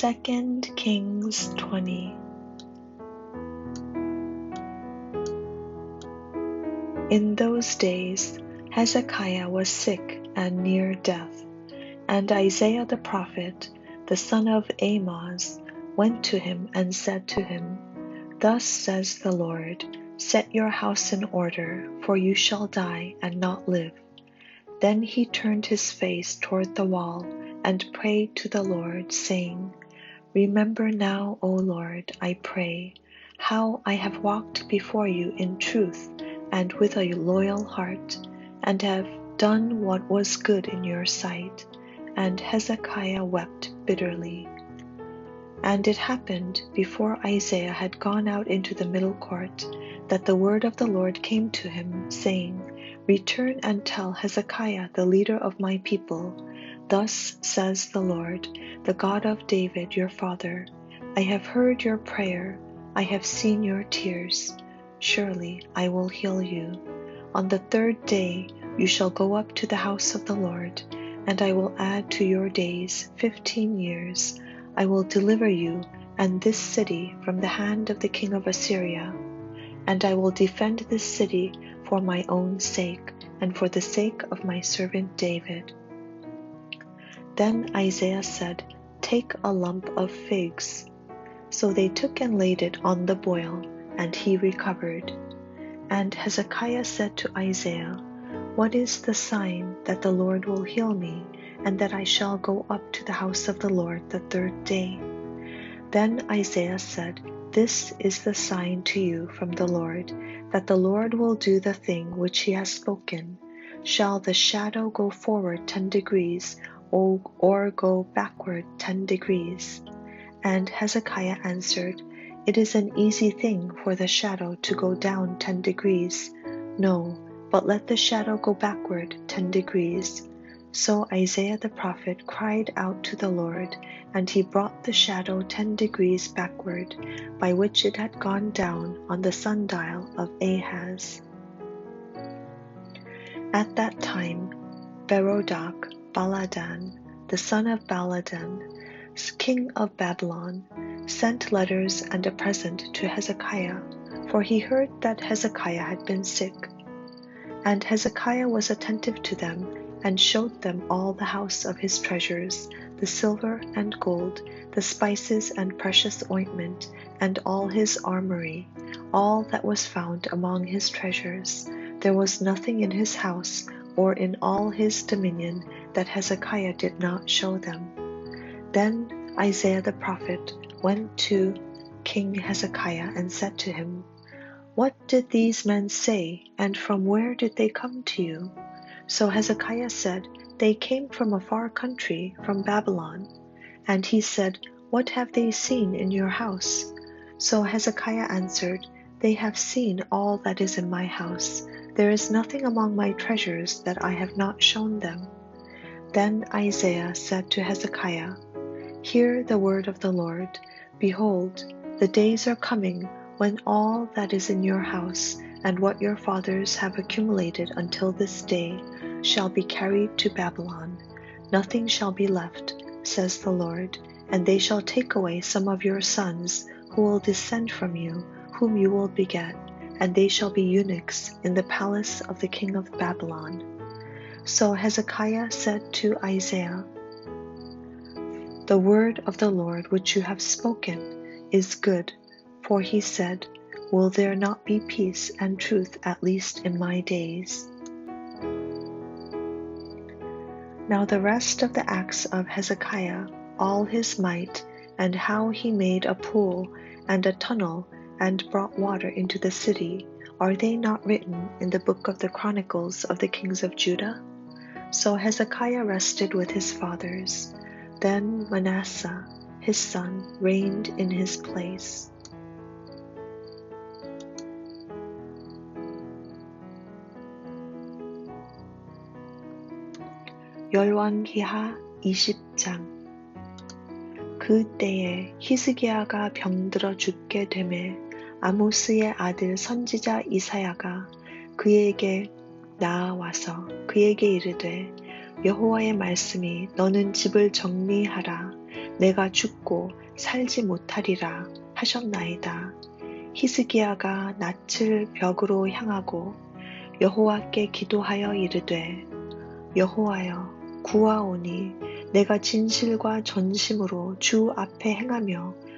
2 Kings 20 In those days, Hezekiah was sick and near death, and Isaiah the prophet, the son of Amoz, went to him and said to him, Thus says the Lord, Set your house in order, for you shall die and not live. Then he turned his face toward the wall and prayed to the Lord, saying, Remember now, O Lord, I pray, how I have walked before you in truth and with a loyal heart, and have done what was good in your sight. And Hezekiah wept bitterly. And it happened, before Isaiah had gone out into the middle court, that the word of the Lord came to him, saying, Return and tell Hezekiah, the leader of my people, Thus says the Lord, the God of David your father, I have heard your prayer, I have seen your tears. Surely I will heal you. On the third day you shall go up to the house of the Lord, and I will add to your days fifteen years. I will deliver you and this city from the hand of the king of Assyria. And I will defend this city for my own sake, and for the sake of my servant David. Then Isaiah said, Take a lump of figs. So they took and laid it on the boil and he recovered. And Hezekiah said to Isaiah, What is the sign that the Lord will heal me, and that I shall go up to the house of the Lord the third day? Then Isaiah said, This is the sign to you from the Lord, that the Lord will do the thing which he has spoken. Shall the shadow go forward ten degrees, or, or go backward ten degrees? And Hezekiah answered, it is an easy thing for the shadow to go down ten degrees. No, but let the shadow go backward ten degrees. So Isaiah the prophet cried out to the Lord, and he brought the shadow ten degrees backward, by which it had gone down on the sundial of Ahaz. At that time, Berodach Baladan, the son of Baladan, king of Babylon, sent letters and a present to Hezekiah, for he heard that Hezekiah had been sick. And Hezekiah was attentive to them, and showed them all the house of his treasures, the silver and gold, the spices and precious ointment, and all his armory, all that was found among his treasures. There was nothing in his house or in all his dominion that Hezekiah did not show them. Then Isaiah the prophet went to King Hezekiah and said to him, What did these men say, and from where did they come to you? So Hezekiah said, They came from a far country, from Babylon. And he said, What have they seen in your house? So Hezekiah answered, They have seen all that is in my house. There is nothing among my treasures that I have not shown them. Then Isaiah said to Hezekiah, Hear the word of the Lord. Behold, the days are coming when all that is in your house and what your fathers have accumulated until this day shall be carried to Babylon. Nothing shall be left, says the Lord, and they shall take away some of your sons who will descend from you, whom you will beget, and they shall be eunuchs in the palace of the king of Babylon. So Hezekiah said to Isaiah, the word of the Lord which you have spoken is good, for he said, Will there not be peace and truth at least in my days? Now the rest of the acts of Hezekiah, all his might, and how he made a pool and a tunnel and brought water into the city, are they not written in the book of the Chronicles of the kings of Judah? So Hezekiah rested with his fathers. Then Manasseh, his son, reigned in his place. 열왕기하 20장 그때에 히스기야가 병들어 죽게 되매 아모스의 아들 선지자 이사야가 그에게 나아와서 그에게 이르되 여호와의 말씀이 너는 집을 정리하라 내가 죽고 살지 못하리라 하셨나이다. 히스기야가 낯을 벽으로 향하고 여호와께 기도하여 이르되 여호와여 구하오니 내가 진실과 전심으로 주 앞에 행하며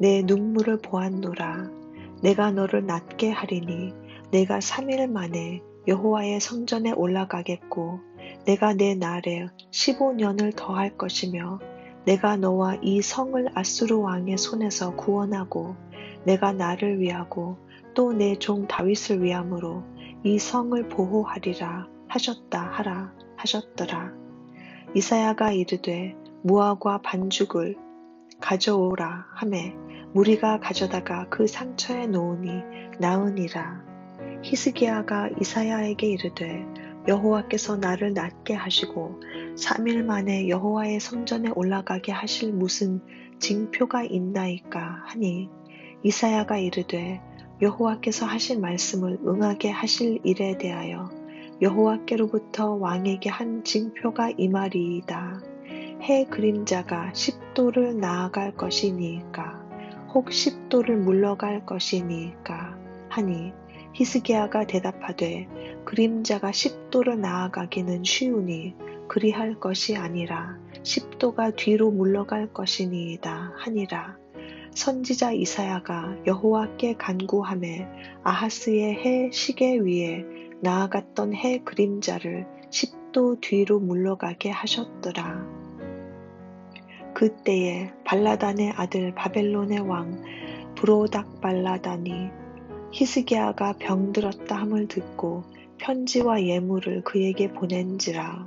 내 눈물을 보았노라 내가 너를 낫게 하리니 내가 3일 만에 여호와의 성전에 올라가겠고 내가 내 날에 15년을 더할 것이며 내가 너와 이 성을 아수르 왕의 손에서 구원하고 내가 나를 위하고 또 내 종 다윗을 위함으로 이 성을 보호하리라 하셨다 하라 하셨더라. 이사야가 이르되 무화과 반죽을 가져오라 하매 무리가 가져다가 그 상처에 놓으니 나으니라. 히스기야가 이사야에게 이르되 여호와께서 나를 낫게 하시고 3일 만에 여호와의 성전에 올라가게 하실 무슨 징표가 있나이까 하니 이사야가 이르되 여호와께서 하신 말씀을 응하게 하실 일에 대하여 여호와께로부터 왕에게 한 징표가 이 말이이다. 해 그림자가 10도를 나아갈 것이니까 혹 10도를 물러갈 것이니까 하니 히스기야가 대답하되 그림자가 10도를 나아가기는 쉬우니 그리할 것이 아니라 10도가 뒤로 물러갈 것이니이다 하니라. 선지자 이사야가 여호와께 간구함에 아하스의 해 시계 위에 나아갔던 해 그림자를 10도 뒤로 물러가게 하셨더라. 그때에 발라단의 아들 바벨론의 왕 브로닥 발라단이 히스기야가 병들었다 함을 듣고 편지와 예물을 그에게 보낸지라.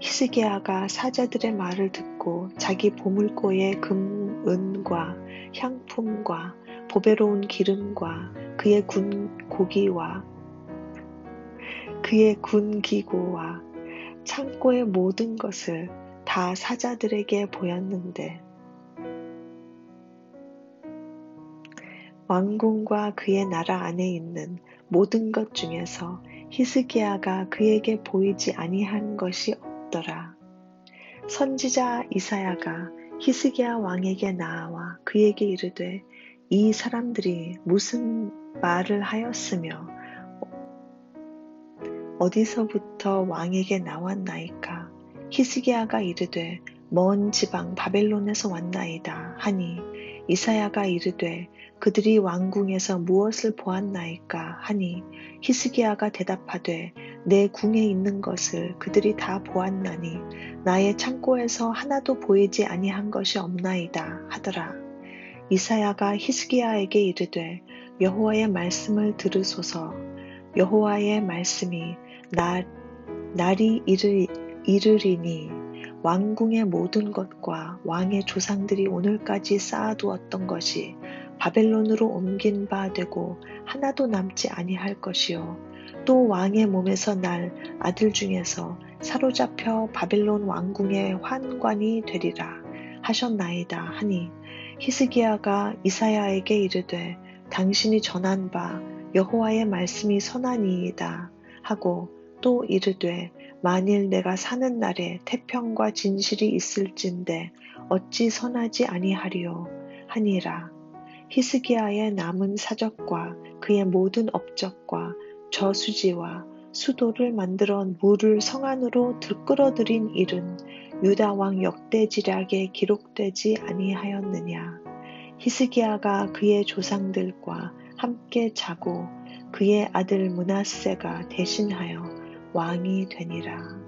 히스기야가 사자들의 말을 듣고 자기 보물고의 금, 은과 향품과 보배로운 기름과 그의 군 고기와 그의 군 기고와 창고의 모든 것을 다 사자들에게 보였는데 왕궁과 그의 나라 안에 있는 모든 것 중에서 히스기야가 그에게 보이지 아니한 것이 없더라. 선지자 이사야가 히스기야 왕에게 나와 그에게 이르되 이 사람들이 무슨 말을 하였으며 어디서부터 왕에게 나왔나이까 히스기야가 이르되 먼 지방 바벨론에서 왔나이다 하니 이사야가 이르되 그들이 왕궁에서 무엇을 보았나이까 하니 히스기야가 대답하되 내 궁에 있는 것을 그들이 다 보았나니 나의 창고에서 하나도 보이지 아니한 것이 없나이다 하더라. 이사야가 히스기야에게 이르되 여호와의 말씀을 들으소서 여호와의 말씀이 나, 날이 이르, 이르리니 왕궁의 모든 것과 왕의 조상들이 오늘까지 쌓아두었던 것이 바벨론으로 옮긴 바 되고 하나도 남지 아니할 것이요. 또 왕의 몸에서 날 아들 중에서 사로잡혀 바벨론 왕궁의 환관이 되리라 하셨나이다 하니 히스기야가 이사야에게 이르되 당신이 전한 바 여호와의 말씀이 선하니이다 하고 또 이르되 만일 내가 사는 날에 태평과 진실이 있을진데 어찌 선하지 아니하리요 하니라 히스기야의 남은 사적과 그의 모든 업적과 저수지와 수도를 만들어 물을 성 안으로 들끓어들인 일은 유다 왕 역대지략에 기록되지 아니하였느냐. 히스기야가 그의 조상들과 함께 자고 그의 아들 문하세가 대신하여 왕이 되니라.